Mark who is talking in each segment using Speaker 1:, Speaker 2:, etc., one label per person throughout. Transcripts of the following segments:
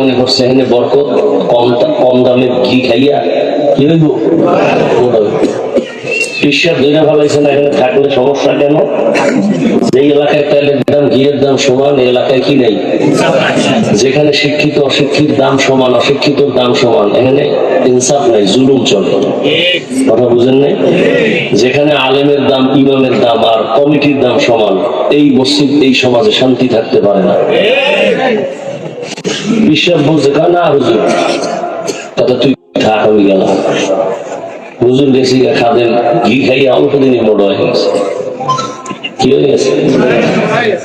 Speaker 1: মনে করছে, এখানে বরকত কম কম দামে ঘি খাইয়া যেখানে শিক্ষিত অশিক্ষিত দাম সমান, অশিক্ষিতর দাম সমান, এখানে ইনসাফ নাই, জুলুম চলে। কথা বুঝেন নাই? যেখানে আলেমের দাম, ইমামের দাম আর কমিটির দাম সমান, এই মসজিদ, এই সমাজে শান্তি থাকতে পারে না। বিশ্বাস বলছে না হুজুর কথা তুই থাক আমি গেলাম। হুজুর বেশি খাদেন ঘি খাইয়ে অল্প দিনই মোড় হয়ে গেছে। কি হয়ে গেছে?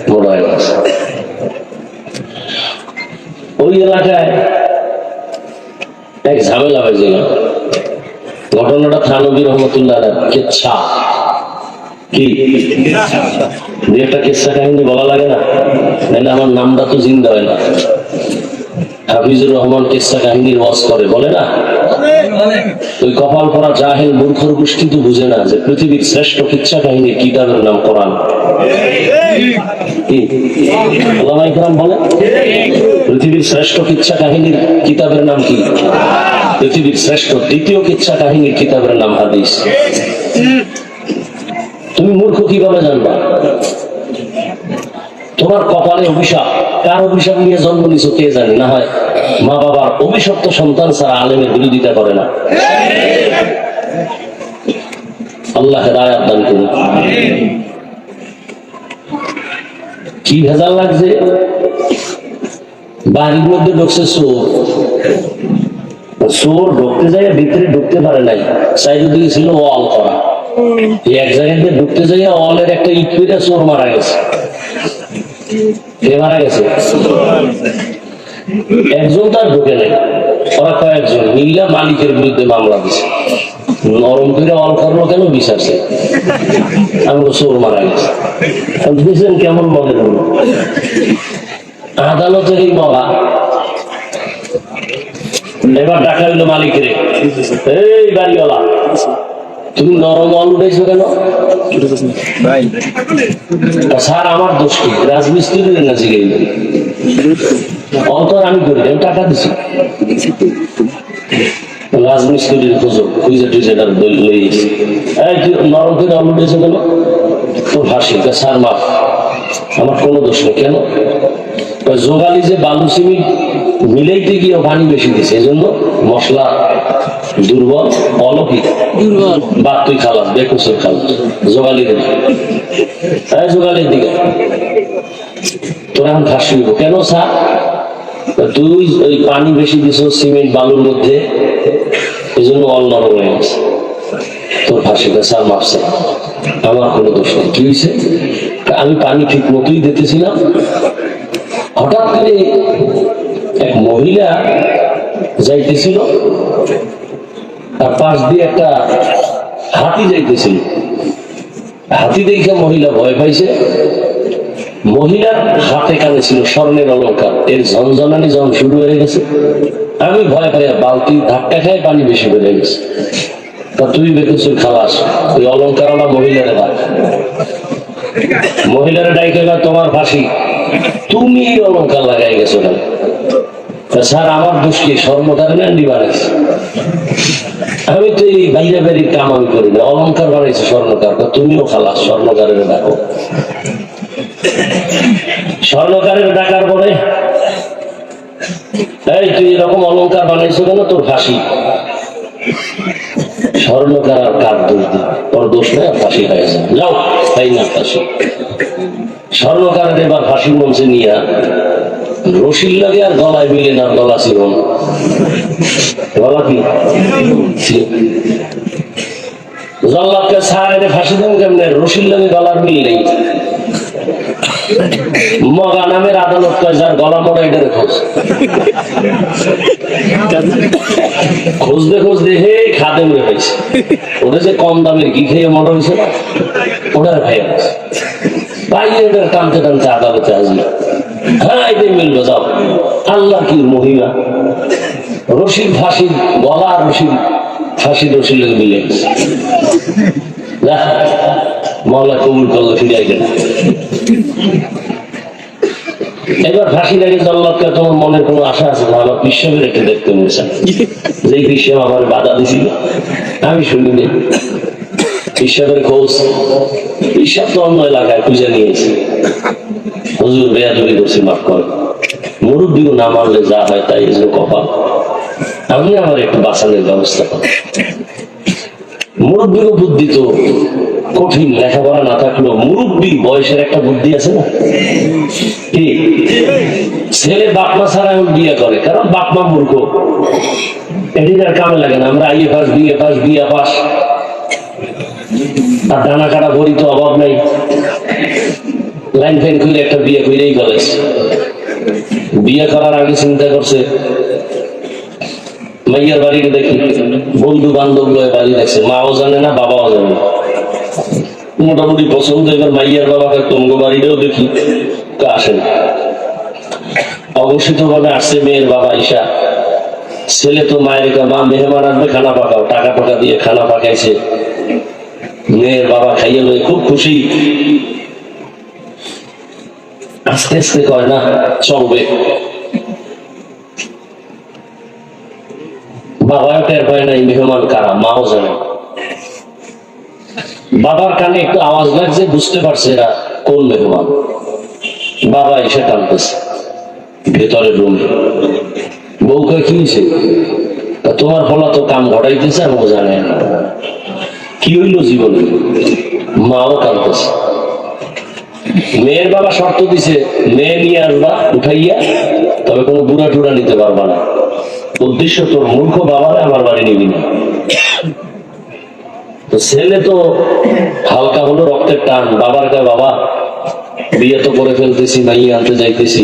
Speaker 1: মোড় হয়ে গেছে। ওই এলাকায় এক ঝামেলা হয়েছিল। ঘটনাটা থানবী রহমতুল্লাহ কেচ্ছা। কি? একটা কেচ্ছা কাহিনী বলা লাগে না? নাহলে আমার নামটা তো জিন্দা হয় না। হাফিজুর রহমান কেচ্ছা কাহিনীর ওয়াজ করে, বলে না? ওই কপাল পরা জাহেল মূর্খর গোষ্ঠী তো বুঝে না যে পৃথিবীর শ্রেষ্ঠ কিচ্ছা কাহিনীর কিতাবের নাম কোরআন? বলে? পৃথিবীর শ্রেষ্ঠ কিচ্ছা কাহিনীর কিতাবের নাম কি? পৃথিবীর শ্রেষ্ঠ দ্বিতীয় কিচ্ছা কাহিনীর কিতাবের নাম হাদিস? তুমি মূর্খ কীভাবে জানবা? তোমার কপালে অভিশাপ। কার অভিশাপ নিয়ে জন্ম কে জানে? না হয় মা বাবার অভিশপ্ত সন্তান ছাড়া আলেমের বিরোধিতা করে না। আল্লাহ দান করুন। কি ভেজাল লাগছে? বাড়ির মধ্যে ঢুকছে চোর। চোর ঢুকতে যায়, ভিতরে ঢুকতে পারে নাই। সাইড ছিল ওয়াল করা। এক জায়গায় ঢুকতে যাই ওয়ালের একটা ইট চোর মারা গেছে। কে মারা গেছে। একজন তার ঢুকে ওরা কয়েকজন মালিকের বিরুদ্ধে মামলা দিছে। নরম করে কেন? বিচারছে আমি তো মারা গেছে। বুঝলেন কেমন মনে হলো আদালতের এই মলা এবার ডাকা হইল মালিকের। এই বাড়িওয়ালা। তুমি নরম উঠেছো কেন? স্যার আমার দোষ কি? না অন্তর আমি করি আমি টাকা দিছি। রাজমিস্ত্রির খুঁজো খুঁজে টুজে তার লই এই তুই নরম করে অল উঠেছো কেন? তোর হাসি তা স্যার মাফ। আমার কোনো দোষ নেই কেন? জোগালি যে বালু সিমেন্ট মিলাইতে গিয়ে পানি বেশি দিছে এই জন্য মশলা দুর্বল অলৌকিক। তুই খালাস বেকুসের খালাস জোগালি এই জোগালির দিকে। তোরা এখন ফাঁসি কেন স্যার তুই ওই পানি বেশি দিছ সিমেন্ট বালুর মধ্যে। এই জন্য অল নরম হয়ে গেছে। তোর ফাঁসিটা স্যার মাপছে আমার কোনো দোষ নেই। কি হয়েছে আমি পানি ঠিক মতোই দিতেছিলাম। হঠাৎ করে এক মহিলা যাইতেছিল। তার পাশ দিয়ে একটা হাতি যাইতেছিল। হাতি দেখে মহিলা ভয় পাইছে। মহিলার হাতে কানে ছিল স্বর্ণের অলঙ্কার। এর ঝনঝনানি যখন শুরু হয়ে গেছে। আমি ভয় পাইয়া বালতি ধাক্কা খাই পানি বেশি বেড়ে গেছে। তা তুই দেখেছ খালাস, ওই অলঙ্কারওয়ালা মহিলারে ডাক মহিলারা ডাইকে তোমার ফাঁসি। তুমি এই অলঙ্কার লাগাই গেছো না স্যার, আমার দোষ কি? স্বর্ণকার ন্যান্ডি বানাইছে আমি তো এই বাইরে বাইরে কাম আমি করি না অলঙ্কার বানাইছে স্বর্ণকার। তুমিও খালাস স্বর্ণকারের ডাকো। স্বর্ণকারের ডাকার পরে, এই তুই এরকম অলঙ্কার বানাইছো কেন? তোর ফাঁসি। স্বর্ণকার আর কার দোষ তোর দোষ নেই আর ফাঁসি হয়েছে যাও তাই না ফাঁসি। স্বর্ণকারের এবার ফাঁসির মঞ্চে নিয়ে রশির লাগে আর গলায় মিলে না। গলা ছিল। গলা কি খোঁজ হে খাদে মরে ওটা যে কম দামের কি খেয়ে মোটা হয়েছে ওটার গেছে বাইরে ওটার টানতে টানতে আদালতে আসবে। যাও। আল্লাহ কি রশিদ ফাঁসির গলা রশিদ, ফাঁসি রশিদ মিলে। কবুল করল ফিরে গেল ফাঁসি লাগে তোমার মনের কোনো আশা আছে? না, আমার পিসাবের একটা দেখতে মনে যে পিসাব আমার বাধা দিছিল, আমি শুনিনি। পিসাবের খোঁজ ঈশ্বর তো অন্য এলাকায় খুঁজে নিয়েছে। হুজুর বেয়াদবি করছি, মাফ করে মুরব্বীও না মানলে যা হয় তাই এজন্য কপাল। আমি আমার একটু বাঁচানোর ব্যবস্থা করি মুরব্বীরও বুদ্ধি তো কঠিন, লেখাপড়া না থাকলেও মুরব্বী বয়সের একটা বুদ্ধি আছে না? ছেলে বাপমা ছাড়া এখন বিয়ে করে, কারণ বাপমা মূর্খ। এটি আর কামে লাগে না, আমরা IA pass, BA pass BA pass. আর দানা কাটা ভরি তো অভাব নাই। লাইন ফাইন করে একটা বিয়ে করেই বিয়ে করার আগে চিন্তা করছে দেখি বন্ধু বান্ধব বাড়ি দেখছে, মাও জানে না, বাবাও জানে না। মোটামুটি পছন্দ, এবার মাইয়ার বাবাকে তঙ্গ বাড়িতেও দেখি, তো আসেন অঘোষিত ভাবে আসছে মেয়ের বাবা ঈশা। ছেলে তো মায়ের মা মেহমান আসবে খানা পাকাও টাকা টাকা দিয়ে খানা পাকাইছে। মেয়ের বাবা খাইয়ে খুব খুশি। আস্তে আস্তে কয় না চলবে। বাবাও টের পায় না মেহমান কারা? মাও জানে। বাবার কানে একটু আওয়াজ লাগছে, বুঝতে পারছে এরা কোন মেহমান। বাবা এসে টানতেছে, ভেতরের রুমে বউকে কি হয়েছে তা তোমার ফলা তো কাম ঘটাইতেছে আর ও জানে না। কি হইল জীবনে? মাও কাঁদতেছে মেয়ের বাবা শর্ত দিছে, মেয়ে নিয়ে আসবা, উঠাইয়া, তবে কোনো বুড়া টুড়া নিতে পারবা না। উদ্দেশ্য তোর মূর্খ বাবারে আমার বাড়ি নিবি না। তো ছেলে তো হালকা হলো, রক্তের টান, বাবার কা বাবা, বিয়ে তো করে ফেলতেছি মাইয়ে আনতে যাইতেছি।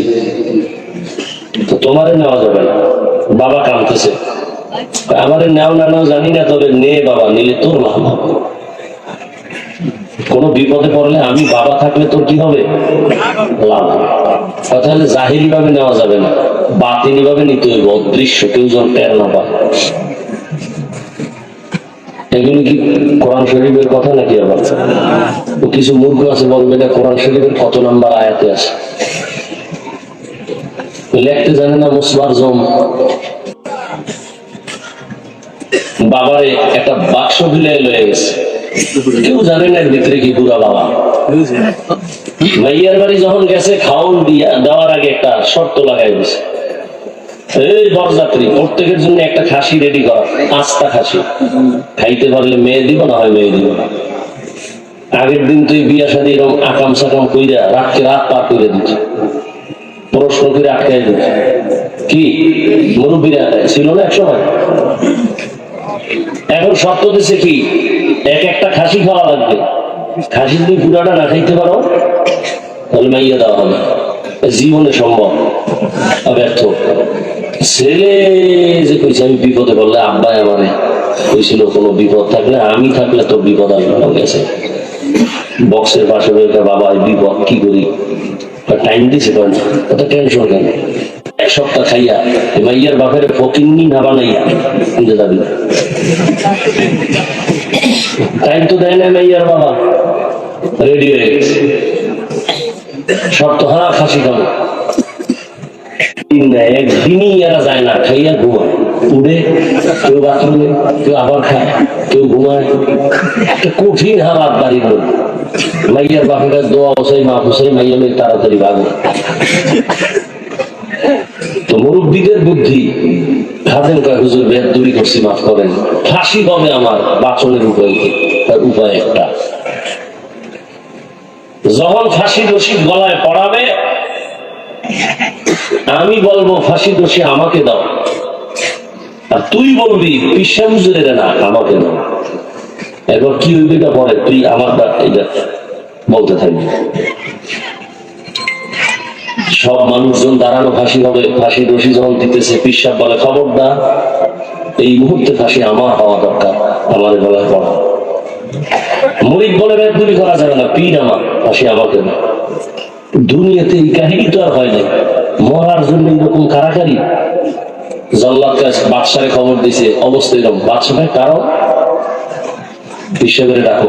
Speaker 1: তো তোমারে নেওয়া যাবে না, বাবা কাঁদতেছে। আমারে নেও না, নেও জানি না, তবে নে বাবা, নিলে তোর হবে। কোনো বিপদে পড়লে আমি বাবা থাকলে তোর কি হবে? লাভ হবে। কথা হলে জাহিরি ভাবে নেওয়া যাবে না। বাতিনি ভাবে নিতে হইব। অদৃশ্য, কেউ যেন টের না পায়। কি কোরআন শরীফের কথা নাকি আবার? কিছু মূর্খ আছে, বলবে না কোরআন শরীফের কত নাম্বার আয়াতে আছে। জানে না মুসবার জম। বাবারে, একটা বাক্স দিলে লয়ে গেছে। কেউ জানে না ভিতরে কি বুড়া বাবা। মাইয়ার বাড়ি যখন গেছে খাওন দিয়া দেওয়ার আগে একটা শর্ত লাগাই দিছে। এই বরযাত্রী প্রত্যেকের জন্য একটা খাসি রেডি করা আস্তা খাসি। খাইতে পারলে মেয়ে দিব না হয় মেয়ে দিব না। আগের দিন তুই বিয়া শাদী এরকম আকাম সাকাম কইরা রাতকে রাত পার করে দিচ্ছি প্রশ্ন করে আটকাই দিচ্ছি কি? মুরব্বীরা ছিল না এক সময় এখন শর্ত দিছে কি? এক একটা খাসি খাওয়া লাগবে। খাসি তুমি পুরাটা না খাইতে পারো, তাহলে মাইয়া দেওয়া হবে জীবনে সম্ভব। ছেলে যে কইছে, আমি বিপদে পড়লে আব্বাই আমারে কইছিল, কোনো বিপদ থাকলে আমি থাকলে তো বিপদ আসবে গেছে বক্সের পাশে বাবা বিপদ কি করি? টাইম দিছে কেন টেনশন কেন? সপ্তাহ খাইয়া, এ মাইয়ার বাপের ফকিন্নি না বানাইয়া খুঁজে যাবি? টাইম তো দেয় না মাইয়ার বাবা। রেডি হয়ে গেছে। হ্যাঁ খাসি খাব একদিনই এরা যায় না, খাইয়া ঘুমায়। উড়ে কেউ বাথরুমে কেউ আবার খায়, কেউ ঘুমায়। একটা কঠিন হালাত বাড়ি হল মাইয়ার বাপের দোয়া বসাই মা মাইয়া মেয়ে তাড়াতাড়ি ভাগো তো মুরব্বীদের বুদ্ধি খাদেন কয়, হুজুর বেদ দূরি করছি, মাফ করেন। ফাঁসি হবে আমার বাচনের উপায় তার উপায় একটা। যখন ফাঁসি দোষী গলায় পড়াবে, আমি বলব, ফাঁসি দোষী আমাকে দাও। আর তুই বলবি, পিসা হুজুরের না, আমাকে দাও। এবার কি হইবে পরে? তুই আমার এটা বলতে থাকবি। সব মানুষজন দাঁড়ানো ফাঁসি হবে ফাঁসি দোষী যখন দিতেছে পিসাব বলে খবর খবরদার। এই মুহূর্তে ফাঁসি আমার হওয়া দরকার, আমার গলায় পড়া। মরিক বলে বেদুরি করা যাবে না, পীর আমার, ফাঁসি আমাকে দাও দুনিয়াতে এই কাহিনী তো আর হয় নাই। মরার জন্য এরকম কারাকারি জল্লাদ বাদশারে খবর দিছে, অবস্থা এরকম। বাদশাহ কারণ? হিসেবে ডাকো।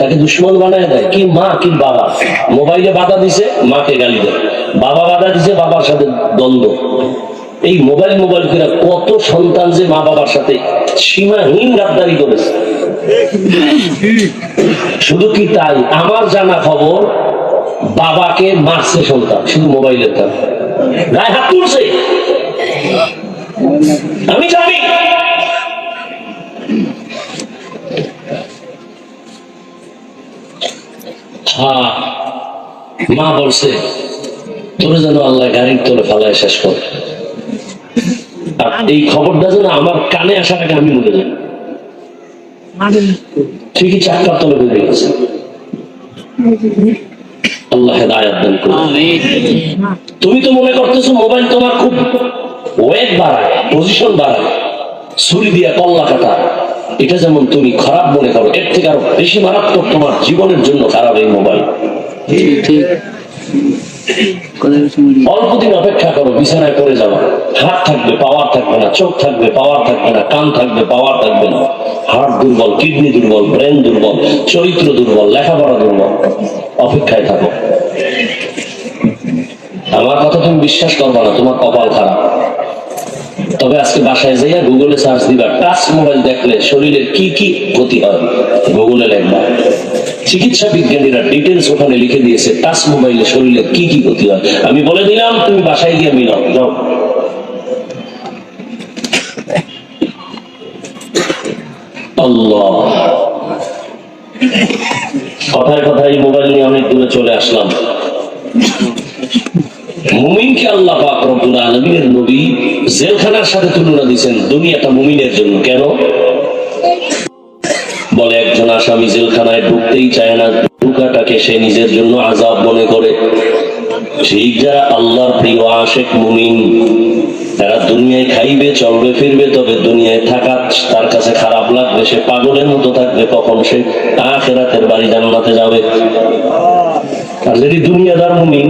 Speaker 1: তাকে দুশ্মন বানায় দেয়। কি মা, কি বাবা? মোবাইলে বাধা দিছে, মাকে গালি দেয়। বাবা বাধা দিছে, বাবার সাথে দ্বন্দ্ব। এই মোবাইল মোবাইল করে কত সন্তান যে মা বাবার সাথে সীমাহীন গাদ্দারি করেছে। শুধু কি তাই? আমার জানা খবর, বাবাকে মারছে সন্তান, শুধু মোবাইলের কারণে। গায়ে হাত তুলছে। আমি জানি। হ্যাঁ। মা বলছে তোরে যেন আল্লাহ গাড়ির তোলে ফালায় শেষ কর। আর এই খবরটা যেন আমার কানে আসার আগে আমি মরে যাই। ঠিকই চাক্কার তলে বেরিয়ে গেছে। আল্লাহ হেদায়াত দান তুমি তো মনে করতেছো মোবাইল তোমার খুব ওয়েট বাড়ায় পজিশন বাড়ায়। ছুরি দিয়া কল্লা কাটা। এটা যেমন তুমি খারাপ মনে করো, এর থেকে আরও বেশি মারাত্মক তোমার জীবনের জন্য খারাপ এই মোবাইল অল্প দিন অপেক্ষা করো, বিছানায় পড়ে যাওয়া হাত থাকবে পাওয়ার থাকবে না, চোখ থাকবে পাওয়ার থাকবে না, কান থাকবে পাওয়ার থাকবে না। হার্ট দুর্বল কিডনি দুর্বল ব্রেন দুর্বল, চরিত্র দুর্বল, লেখাপড়া দুর্বল, অপেক্ষায় থাকো। আমার কথা তুমি বিশ্বাস করবা না, তোমার কপাল খারাপ। তবে আজকে বাসায় যাইয়া গুগলে সার্চ দিবা টাচ মোবাইল দেখলে শরীরের কি কি ক্ষতি হয়। গুগলে লেখবা চিকিৎসা বিজ্ঞানীরা ডিটেলস ওখানে লিখে দিয়েছে টাচ মোবাইলে শরীরের কি কি ক্ষতি হয়। আমি বলে দিলাম, তুমি বাসায় গিয়ে মিলাও, যাও। আল্লাহ। কথায় কথায় মোবাইল নিয়ে অনেক দূরে চলে আসলাম। মুমিনকে আল্লাহ পাক রব্বুল আলামিনের নবী জেলখানার সাথে তুলনা দিয়েছেন দুনিয়াটা মুমিনের জন্য। কেন? বলে, একজন আসামি জেলখানায় ঢুকতেই চায় না, ঢুকাটাকে সে নিজের জন্য আজাব মনে করে। ঠিক যারা আল্লাহর প্রিয় আশেক মুমিন, তারা দুনিয়ায় খাইবে, চলবে, ফিরবে, তবে দুনিয়ায় থাকা তার কাছে খারাপ লাগবে, সে পাগলের মতো থাকবে, কখন সে আখেরাতের বাড়ি জান্নাতে যাবে আর যদি দুনিয়াদার মুমিন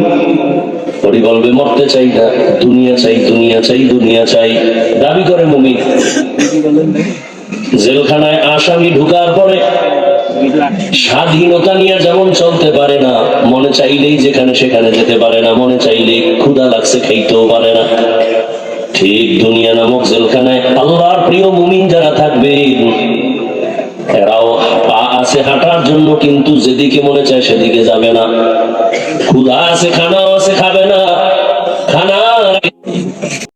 Speaker 1: ওরি বলবে মরতে চাই না। দুনিয়া চাই দুনিয়া চাই দুনিয়া চাই। দাবি করে মুমিন। জেলখানায় আসামি ঢুকার পরে স্বাধীনতা নিয়ে যেমন চলতে পারে না, মনে চাইলেই যেখানে সেখানে যেতে পারে না, মনে চাইলে ক্ষুধা লাগছে, খাইতেও পারে না। ঠিক দুনিয়া নামক জেলখানায় আল্লাহর প্রিয় মুমিন যারা থাকবে এরাও পা আছে হাঁটার জন্য, কিন্তু যেদিকে মনে চায় সেদিকে যাবে না। ক্ষুধা আছে, খানাও আছে, খাবে না।